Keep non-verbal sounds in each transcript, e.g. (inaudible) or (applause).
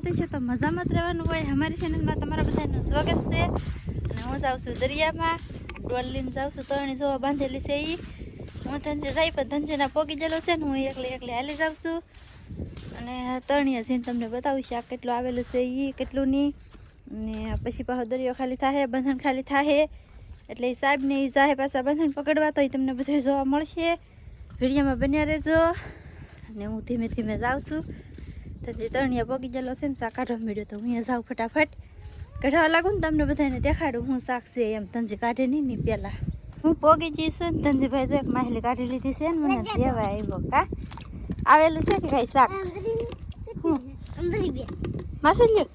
મજામાં તો છો તો મજામાં જ રહેવાનું હોય અમારી ચેનલમાં તમારા બધાનું સ્વાગત છે. અને હું જાઉં છું દરિયામાં ડોલ લઈને જાઉં છું તરણી જોવા બાંધેલી છે એ હું ધનજે જાય પણ ધનજેના પોગી ગયેલો છે ને હું એકલી એકલી હાલી જાઉં છું. અને તણીએ જઈને તમને બતાવું છે આ કેટલું આવેલું છે એ કેટલું નહીં અને પછી પાછો દરિયો ખાલી થાય બંધન ખાલી થાય એટલે એ સાહેબને એ જાહે પાછા બંધન પકડવા તો એ તમને બધું જોવા મળશે. વિડીયોમાં બન્યા રહેજો. અને હું ધીમે ધીમે જાઉં છું. તો જે તણિયા પગી ગયેલો છે ને શાક કાઢવા મળ્યો તો હું જાઉં ફટાફટ. કાઢવા લાગુ ને તમને બધાને દેખાડું હું શાક છે એમ. તંજી કાઢે નહીં ને પહેલાં હું પોગી જઈશ ને ધનજીભાઈ જો એક માહિલી કાઢી લીધી છે ને મને દેવા આવ્યો કા? આવેલું છે કે કઈ શાક? માસલ્યું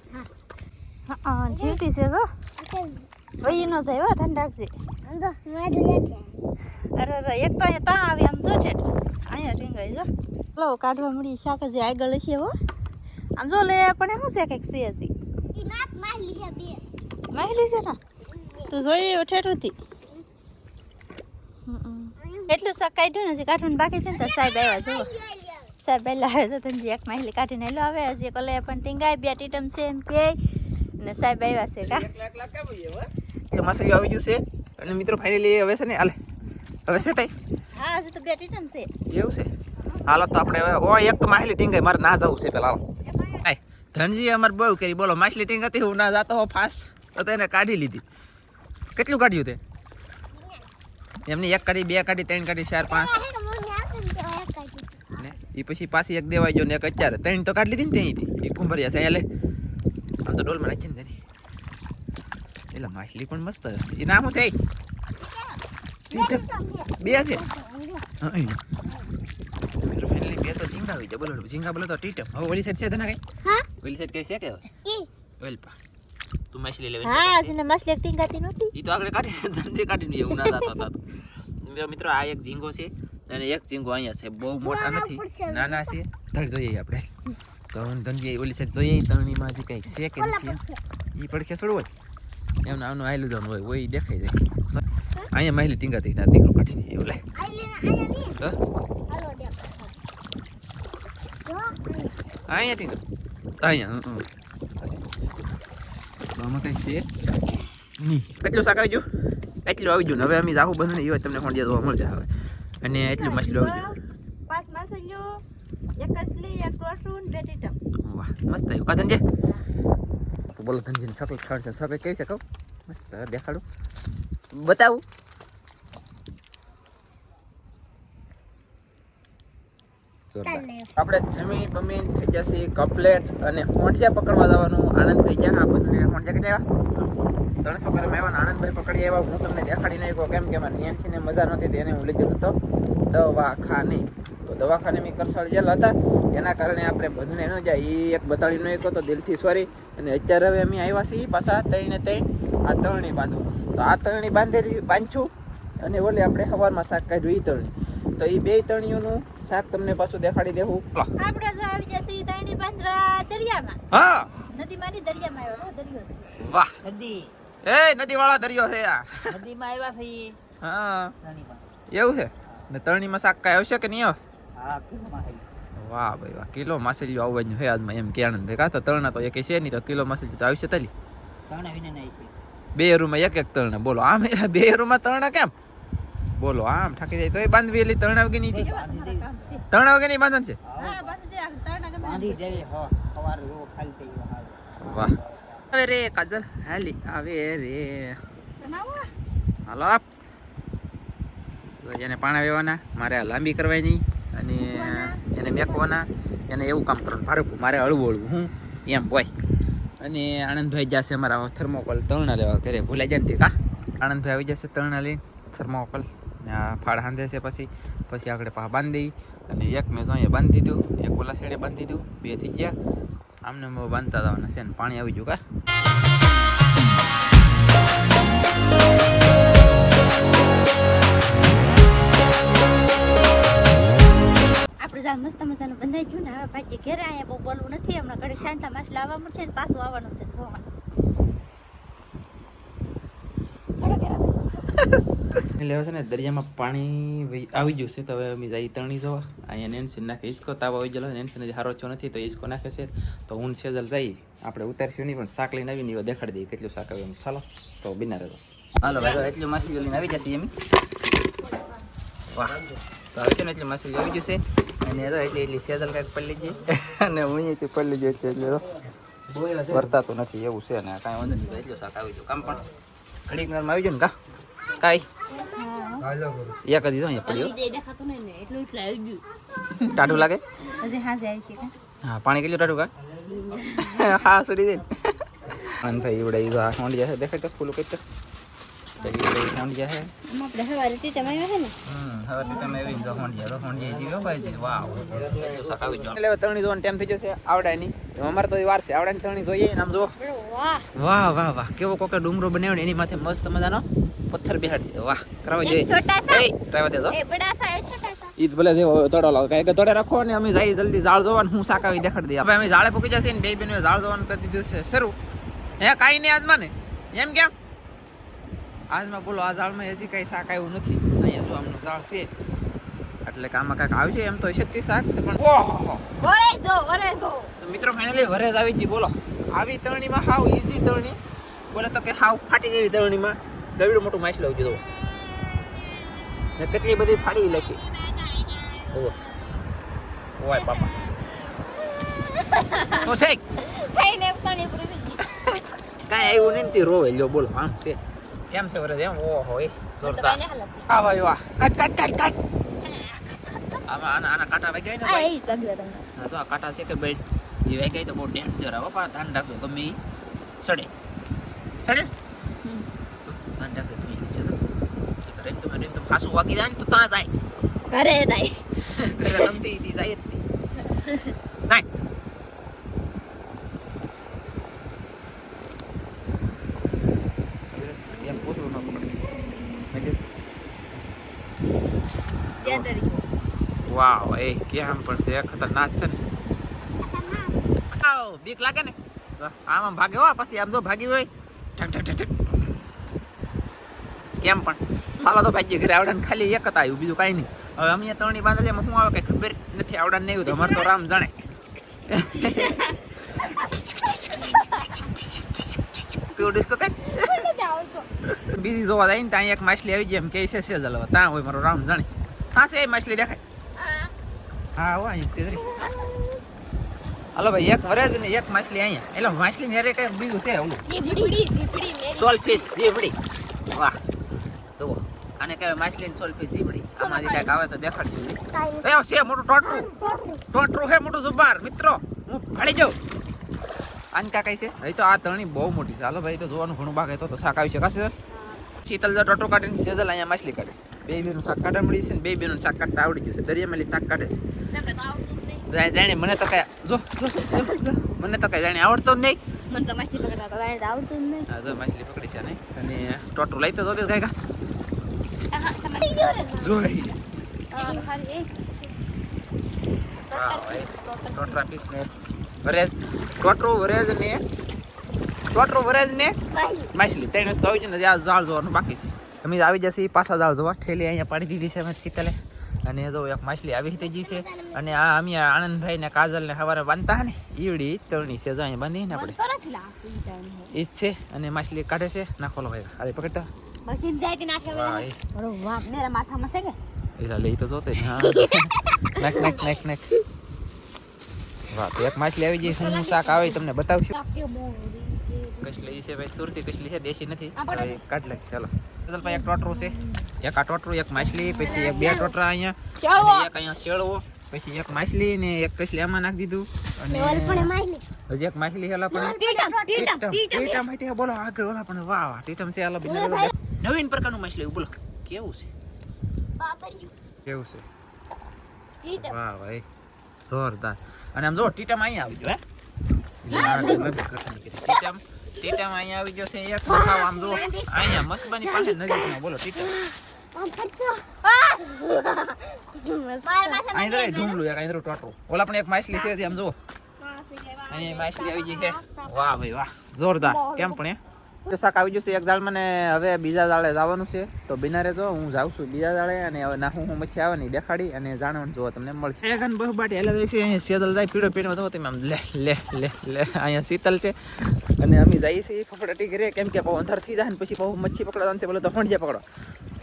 હા? જીવતી છે જો. વહી નો જાય હો ધન અરે અરે એક તો અહીંયા ત્યાં આવી આમ જો ઠેઠ. અહીંયા ટીંગાઈ જો. લો કાઢવા મળી શાક જે આગળ છે હો. આમ જો લે પણ શું છે કંઈક છે હતી માહિલી છે ને? તું જોઈ ઠેઠુંથી એટલું શાક કાઢ્યું ને હજી કાઢવાનું બાકી છે ને સાહેબ આવ્યા જુઓ. સાહેબ પહેલા આવ્યા તો તને એક માહિલી કાઢીને હેલો આવે હજી કોલે પણ ટીંગાય બે ટીટમ છે એમ કે. ને સાહેબ આવ્યા છે કા? એ માસરી આવી ગયું છે. અને મિત્રો ફાઇનલી હવે છે ને હાલે. હવે છે તઈ? હા હજી તો બે ટીટમ છે. એવું છે? હાલો તો આપણે હવે ઓ એક તો માહિલી ટીંગાઈ મારે ના જવું છે પેલા હાલો. ધનજી અમારે બહુ કરી. બોલો માછલી ટીંગાતી હું ના જાતો હો ફાસ્ટ તો તેને કાઢી લીધી. કેટલું કાઢ્યું તે? એમની એક કાઢી બે કાઢી ત્રણ કાઢી ચાર પાંચ. ને એ પછી પાછી એક દેવાઈ ગયો ને એક અત્યારે. ત્રણ તો કાઢી લીધી ને ત્યાંથી એ કુંભરિયા છે એટલે આમ તો ડોલમાં રાખીને તેની એટલે માછલી પણ મસ્ત એ નામ છે? બે છે? હા, બે તો ઝીંગા આવી જાય બોલો ઝીંગા બોલો તો ટીટમ હવે ઓલી સાઈડ છે તને કઈ? ઓલી સાઈડ કઈ છે કે ઓલ પા તું માછલી લેવી હા જને માછલી એક ટીંગાતી નહોતી ઈ તો આગળ કાઢી ધંધે કાઢીને એવું ના જાતો હતો મિત્રો આ એક ઝીંગો છે અને એક ઝીંગો અહીંયા છે બહુ મોટા નથી નાના છે ધડ જોઈએ આપણે તો ધંધી ઓલી સાઈડ જોઈએ તરણીમાં હજી કંઈક છે કે નથી ઈ પડખે સડવો હોય એમને આનું આયલું જવાનું હોય હોય દેખાય દેખાઈ જાય અહીંયા માહિલી ટીંગાતી ત્યાં દીકરો કાઢી દે એવું લે તો અહીંયા ટીંગા અહીંયા. આમાં કઈ છે નહીં કેટલું શાક આવી ગયું એટલું આવી ગયું હવે અમે જાહુ બંધ નહીં હોય તમને કોણ જોવા મળશે હવે અને એટલું માછલું આવી ગયું પાંચ માછલીઓ એક કસલી એક ટોટું ને બે ટીટમ વાહ મસ્ત આવ્યું કા ધનજે બોલો ધનજી ને ચોકલેટ ખાવડશે ચોકલેટ કેવી છે કહું મસ્ત દેખાડું બતાવું આપણે જમી બમી થઈ જશે કપલેટ અને હોંઠિયા પકડવા જવાનું આનંદ થઈ ગયા. આ બધું હોંઠિયા કે આવ્યા? ત્રણસો ગ્રામ આવ્યા ને આનંદભાઈ પકડી આવ્યા. હું તમને દેખાડી નાખ્યો. કેમ કે મારે નેન્સીને મજા નહોતી તેને હું લઈ ગયો હતો દવાખાને. તો દવાખાને મેં કરસાળ ગયેલા હતા. એના કારણે આપણે બધું ન જાય. એ એક બતાડી ન એક તો દિલથી સોરી. અને અત્યારે હવે અમે આવ્યા છીએ પાછા ત્રણે ત્રણ. આ તરણી બાંધવું. તો આ તરણી બાંધેલી બાંધશું. અને ઓલે આપણે સવારમાં શાક કાઢ્યું એ ત્રણેય તો એ બે તણીઓનું શાક તમને પાછું દેખાડી દેવું આપણે જો આવી જશે ઈ તરણી બાંધવા દરિયામાં. હા. નદીમાં ની દરિયામાં આવ્યો હો, દરિયો છે. વાહ. નદી. એ નદી વાળા દરિયો છે આ. નદીમાં આવ્યા છીએ હા. એવું છે? ને તરણીમાં શાક કાંઈ આવશે કે નહીં આવે? હા કિલોમાં વાહ ભાઈ વાહ કિલો માછલીઓ આવવાનું છે આજમાં એમ કે આનંદ ભાઈ કાં તો તરણા તો એક છે નહીં તો કિલો માછલી તો આવશે તલી. ત્રણે વિને નહીં બે રૂમમાં એક એક તરણા બોલો. આમ બે રૂમમાં તરણા કેમ? બોલો આમ ઠાકી જાય. તો એ બાંધવી એટલે ત્રણ વાગે નહીં ત્રણ વગર નહીં બાંધન છે. વાહ. આવે રે કાજલ. હાલી આવે રે. હાલો આપ. એને પાણા વેવાના. મારે આ લાંબી કરવાની અને એને મેકવાના. એને એવું કામ કરવાનું. ભારે મારે હળવું હળવું. હું? એમ હોય. અને આનંદભાઈ જશે અમારા થર્મોકોલ તરણા લેવા ઘરે. ભૂલાઈ જાય ને તે કા? આનંદભાઈ આવી જશે તરણા લઈને. થર્મોકોલ ને ફાળ હાંધે છે પછી પછી આગળ પા બાંધી અને એક મેં અહીંયા બાંધી દીધું, એક ઓલા સાઈડે બાંધી દીધું, બે થઈ ગયા. આમને આમ બાંધતા જવાના છે ને પાણી આવી ગયું કા? મસ્ત મજાનું બંધાઈ ગયું ને હવે બાકી ઘરે અહીંયા બહુ બોલવું નથી, હમણાં ઘડી શાંતા માછલા આવવા મળશે ને પાછું આવવાનું છે સોવાનું ઘરે ઘરે એટલે છે ને દરિયામાં પાણી આવી ગયું છે તો હવે અમે જઈ તરણી જવા અહીંયા નેન્સી નાખે ઈસકો તાવ આવી ગયેલો નેન્સીને હારો છો નથી તો ઈસકો નાખે છે તો હું સેજલ જઈ આપણે ઉતારશું નહીં પણ શાક લઈને આવીને દેખાડી દઈએ કેટલું શાક આવે એમ ચાલો તો બિના રહેતો હાલો ભાઈ એટલું માછલીઓ લઈને આવી જતી એમ વાહ તો છે એટલી માછલી આવી જશે અને તો એટલી એટલી સેજલ કાંઈક પડી ગઈ અને હું અહીંયાથી પડી ગઈ એટલે એટલે તો વર્તાતું નથી એવું છે ને કાંઈ વાંધો નહીં એટલું શાક આવી ગયું કામ પણ ઘડીક નરમાં આવી ગયું ને કા કાંઈ? યા જ દીધો અહીંયા પડ્યો. ટાઢું લાગે? હા પાણી કેટલું ટાઢું કા? હા સુડી દે. અન ભાઈ ઉડાઈ ઈ આ હોંડિયા છે દેખાય તો ફૂલ કઈ તો હોંડિયા આપણે ને? હમ તમે એવી જો હોંડિયા હોંડિયા ભાઈ એટલે ટાઈમ થઈ જશે આવડાની અમારે તો વાર છે આવડાની તરણી જોઈએ ને આમ જો વાહ. વાહ વાહ વાહ. કેવો કોકે ડુંગરો બનાવ્યો ને એની માથે મસ્ત મજાનો પથ્થર બેહાડી દીધો. વાહ કરવા જોઈએ. છોટા સા. એ રહેવા દેજો. એ બડા સા એ છોટા સા. ઈ તો ભલે તોડો લાવો. કાંઈ કે તોડે રાખો ને અમે જઈ જલ્દી ઝાડ જોવાનું હું સાકાવી દેખાડી દઈએ. હવે અમે ઝાડે પૂકી જશે ને બે બેનો ઝાડ જોવાનું કરી દીધું છે. શરૂ. હે કાંઈ નહીં આજમાં ને એમ કેમ આજમાં બોલો આ ઝાડમાં હજી કાંઈ શાક આવ્યું નથી. અહીંયા જો આમનું ઝાડ છે. એટલે કે આમાં કાંઈક આવશે એમ તો છે જ શાક પણ મિત્રો ફાઇનલી વરેજ આવી ગઈ બોલો. આવી તરણીમાં હાવ ઈઝી તરણી. બોલે તો કે હાવ ફાટી જેવી તરણીમાં. ગવિડું મોટું માછ લઉં જુઓ. ને કેટલી બધી ફાડી લખી. જુઓ ઓય બાપા. તો શેક. (laughs) કાંઈ આવ્યું નહીં રોવે લ્યો બોલો આમ છે. કેમ છે વરેજ એમ ઓહો એ જોરદાર. આ ભાઈ વાહ કટ કટ કટ કાટ. આમાં આના આના કાંટા વાગ્યા હોય ને ભાઈ? એ હા તો આ કાંટા છે કે ભાઈ એ વાગ્યા તો બહુ ડેન્જર આવે પણ ધ્યાન રાખજો. ગમે સડે. સડે? તો ધ્યાન રાખજો તું ઈ છે રેમ તો રેમ તો ફાસું વાગી જાય ને તો ત્યાં જાય. ઘરે દાઈ ઘરે તમતી જાય જ નહીં (laughs) નાય એમ પૂછવું ન પડે જ્યાં દરી વાવ એ કેમ પણ છે ખતરનાક છે ને. આવ બીક લાગે ને? આમ આમ ભાગે હો પછી આમ તો ભાગી હોય. ઠક ઠક ઠક કેમ પણ? સાલા તો ભાઈ ઘરે આવડે ખાલી એક જ આવ્યું બીજું કાંઈ નહીં. હવે અમે ત્રણની બાંધે શું આવે કઈ ખબર નથી આવડે નહીં આવ્યું અમારે તો રામ જાણે. તું ડિસ્કો કર બીજી જોવા જાય ને ત્યાં એક માછલી આવી જાય એમ કે છે સેજલ હવે ત્યાં હોય મારો રામ જાણે. હા છે એ માછલી દેખાય. હા હો અહીંયા સેજરી હાલો ભાઈ એક વરેજ ને એક માછલી અહીંયા. એટલે માછલી ને કઈ બીજું છે ઓલું? સોલ ફિશ જીવડી વાહ. જુઓ આને કહેવાય માછલી ને સોલ ફિશ જીવડી આમાંથી કાંઈક આવે તો દેખાડશું એ છે મોટું ટોટરું ટોટરું છે મોટું જુબાર મિત્રો. હું ફાડી જાઉં. આને કા કઈ છે? હવે તો આ તરણી બહુ મોટી છે. હાલો ભાઈ તો જોવાનું ઘણું બાકી તો શાક આવી શકાશે શીતલ જો ટોટરું કાઢીને સેજલ અહીંયા માછલી કાઢે. બે બેનું શાક કાઢવા મળી છે ને બે બેનું શાક કાઢતા આવડી ગયું છે. દરિયામાં શાક કાઢે છે. જાણે મને તો કઈ જો. મને તો કઈ જાણે આવડતો જ નહીં. માછલી પકડી છે નહીં અને ટોટું લઈ તો જોતી કઈ. જોઈ. ટોટરા પીસ ને વરેજ ટોટરું વરેજ ને ટોટરું વરેજ ને માછલી. ત્રણ વસ્તુ આવી છે ને આ ઝાડ જોવાનું બાકી છે. અમે આવી જશે પાછા જાવ જોવા ઠેલી અહીંયા પાડી દીધી છે અમે શીતલે. અને જો એક માછલી આવી હતી જી છે. અને આ અમે આનંદભાઈ ને કાજલ ને સવારે બાંધતા ને ઈવડી તળણી છે. જો અહીંયા બાંધી ને આપણે. એ જ છે. અને માછલી કાઢે છે. નાખો લો ભાઈ અરે પકડતા. મશીન જાય તે નાખે વાહ. એ. મેરા માથામાં છે કે? એલા લઈ તો જોતે હા. નાખ નાખ નાખ નાખ. વાહ તો એક માછલી આવી જઈ હું શાક આવે તમને બતાવશું. કશલી. છે. ભાઈ સુરતી કશલી છે દેશી નથી. કાઢ લે ચાલો. ચાલ ભાઈ એક ટોટરું છે. એક આ ટોટરું એક માછલી પછી એક બે ટોટરા અહીંયા. એક અહીંયા શેળવો પછી એક માછલી ને એક કસલી આમાં નાખી દીધું. અને હજી એક માછલી હેલા પણ. ટીટમ, ટીટમ, ટીટમ. ટીટમ બોલો આગળ ઓલા પણ વાહ વાહ ટીટમ છે હેલા બીજા નવીન પ્રકારનું માછલી બોલો કેવું છે? કેવું છે? ટીટમ. વાહ ભાઈ જોરદાર. અને આમ જો ટીટમ અહીંયા આવજો હે. ટીટમ. ટીટમ અહીંયા આવી ગયો છે એક દેખાવ આમ જો અહીંયા મસબાની પાસે નજીકમાં બોલો ટીટા. અહીં તો ઢૂંગલું એક અહીં તો ટોટરું ઓલા પણ એક માછલી છે આમ જો. અહીંયા માછલી આવી ગઈ છે. વાહ ભાઈ વાહ જોરદાર. કેમ પણ એ? તો શાક આવી જશે એક જાળમાં ને હવે બીજા જાળે જવાનું છે. તો બિનારે જો હું જાઉં છું બીજા જાળે અને હવે ના હું મચ્છી આવે ને દેખાડી અને જાણવાનું જોવા તમને મળશે. એકન બહુ બાટી હેલા જાય છે, અહીંયા શીતલ જાય, પીળો પીળો તો તમે આમ લે લે લે લે, અહીંયા શીતલ છે. અને અમે જઈએ છીએ ફફડાટી કરીએ કેમ કે બહુ અંધાર થઈ જાય ને પછી બહુ મચ્છી પકડવાનું છે, બોલે તો હોંડિયા પકડો.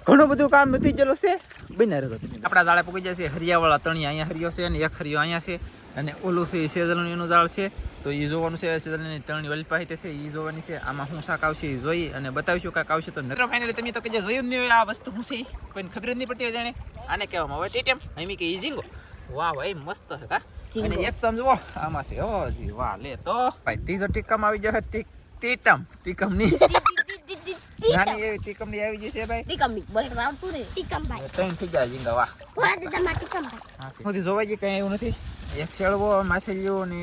ઘણું બધું કામ વધી ગયેલું છે. બિનારે તો આપણા જાળે પૂકી જાય છે, હરિયાવાળા તણી અહીંયા હરિયો છે અને એક હરિયો અહીંયા છે અને ઓલું છે એ સેદલનું એનું જાળ છે. તો એ જોવાનું છે સેદલની ત્રણ વલી પાસે છે એ જોવાની છે. આમાં શું શાક આવશે એ જોઈ અને બતાવીશું કાંક આવશે તો મિત્રો ફાઇનલી તમે તો કે જોયું જ નહીં હોય આ વસ્તુ શું છે કોઈને ખબર જ નહીં પડતી હોય જાણે. આને કહેવામાં આવે ટીટેમ એમ કે ઝીંગો. વાહ ભાઈ મસ્ત છે કા અને એક તમ જુઓ આમાં છે ઓ જી વાહ લે તો. ભાઈ ત્રીજો ટીકમ આવી જશે ટીક ટીટમ ટીકમની નાની એવી ટીકમની આવી જશે ભાઈ. ત્રણ થઈ ગયા ઝીંગા વાહ. સુધી જોવાય કઈ એવું નથી. એક શેળવો, માછલીઓ ને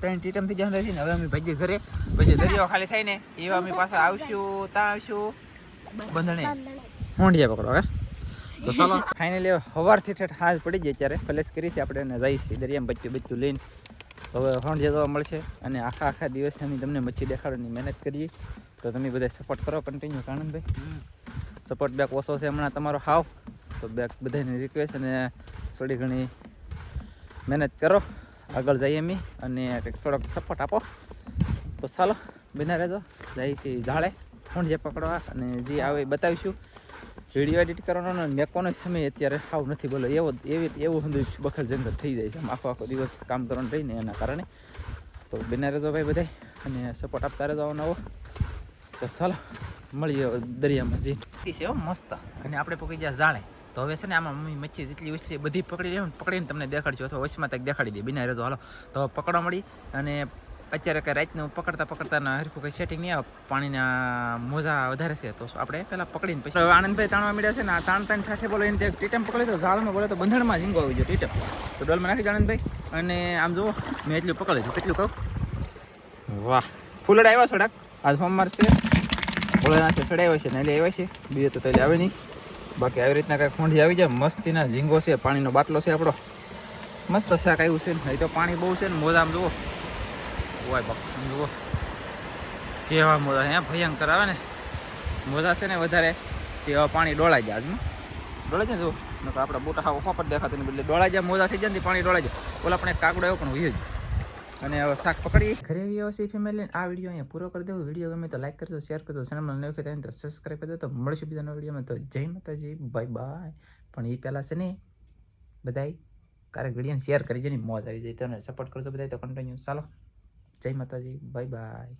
ત્રણ ટીટમ થઈ જતા છે ને હવે અમે ભાજી ઘરે. પછી દરિયો ખાલી થાય ને એવા અમે પાછા આવશું, ત્યાં આવશું. બંધણે. હોંડિયા પકડો કે તો ચાલો ફાઇનલી સવારથી ઠેઠ હાજ પડી જાય ત્યારે પ્લેસ કરી છે આપણે એને જઈએ છીએ દરિયામાં બચ્ચું બચ્ચું લઈને. તો હવે હોંડિયા જોવા મળશે અને આખા આખા દિવસે અમે તમને મચ્છી દેખાડવાની મહેનત કરીએ. તો તમે બધા સપોર્ટ કરો કન્ટિન્યુ કાનંદભાઈ સપોર્ટ બેક ઓછો છે હમણાં તમારો હાવ. તો બેક બધાની રિક્વેસ્ટ અને થોડી ઘણી મહેનત કરો. આગળ જઈએ અમે અને કંઈક થોડોક સપોર્ટ આપો. તો ચાલો બિના રહેજો. જઈએ છીએ ઝાડે જે પકડવા અને જે આવે બતાવીશું. વીડિયો એડિટ કરવાનો ને મેકોનો સમય અત્યારે હાવ નથી બોલો. એવો, એવી, એવું બધું બખર જંગલ થઈ જાય છે. આમ આખો આખો દિવસ કામ કરવાનું રહીને એના કારણે. તો બિના રહેજો ભાઈ બધાય અને સપોર્ટ આપતા રહેજો નવો તો ચાલો, મળીએ દરિયામાં જઈને. છે મસ્ત. અને આપણે પકડી ગયા જાળે તો હવે છે ને આમાં મમ્મી મચ્છી જેટલી ઉછલી બધી પકડી લેવું પકડીને તમને દેખાડજો. અથવા વચમાં તક દેખાડી દે, બિના રજો. હાલો. તો પકડવા મળી અને અત્યારે કંઈ હું પકડતા પકડતા હરખું કંઈ સેટિંગ નહીં આવે. પાણીના મોજા વધારે છે. તો આપણે પહેલાં પકડીને પછી આનંદભાઈ તાણવા મળ્યા છે ને આ તાણ તાણ સાથે બોલો એને ટીટમ પકડી તો ઝાડમાં બોલે તો બંધણમાં ઝીંગો આવી ગયો ટીટમ. તો ડોલમાં નાખી આનંદભાઈ. અને આમ જુઓ, મેં એટલું પકડી છે. કેટલું કહું? વાહ. ફૂલડા આવ્યા થોડાક આજ સોમવાર છે. ભોળાનાથે સડાવ્યો છે ને એટલે આવ્યા છે. બીજું તો તલે આવે નહીં. બાકી આવી રીતના કાંઈ ખોંડી આવી જાય. મસ્તીના ઝીંગો છે, પાણીનો બાટલો છે આપણો. મસ્ત શાક આવ્યું છે ને. તો પાણી બહુ છે ને, મોજામાં જુઓ. ઓય બાપા જુઓ. કેવા મોજા હે? ભયંકર આવે ને. મોજા છે ને વધારે કેવા પાણી ડોળાઈ જાય આજમાં ડોળાઈ જાય જુઓ. નકર આપણા બોટા હાવ ફોપટ દેખાતા ને બદલે ડોળાઈ જાય, મોજા જાય ને પાણી ડોળાઈ જાય. ઓલા આપણે કાકડો એવો પણ હોય જ. અને હવે શાક પકડી ઘરે વ્યવસાય ફેમિલી આ વીડિયો અહીંયા પૂરો કરી દઉં વીડિયો ગમે તો લાઈક કરજો શેર કરજો. ચેનલ નવી વખત તો સબસ્ક્રાઈબ કરી દો તો મળશું બીજાનો વિડીયોમાં તો જય માતાજી બાય બાય પણ એ પહેલાં છે ને, બધાય કારણ વિડીયોને શેર કરી ને મોજ આવી જાય. તો સપોર્ટ કરજો બધાય તો કન્ટિન્યુ ચાલો. જય માતાજી બાય બાય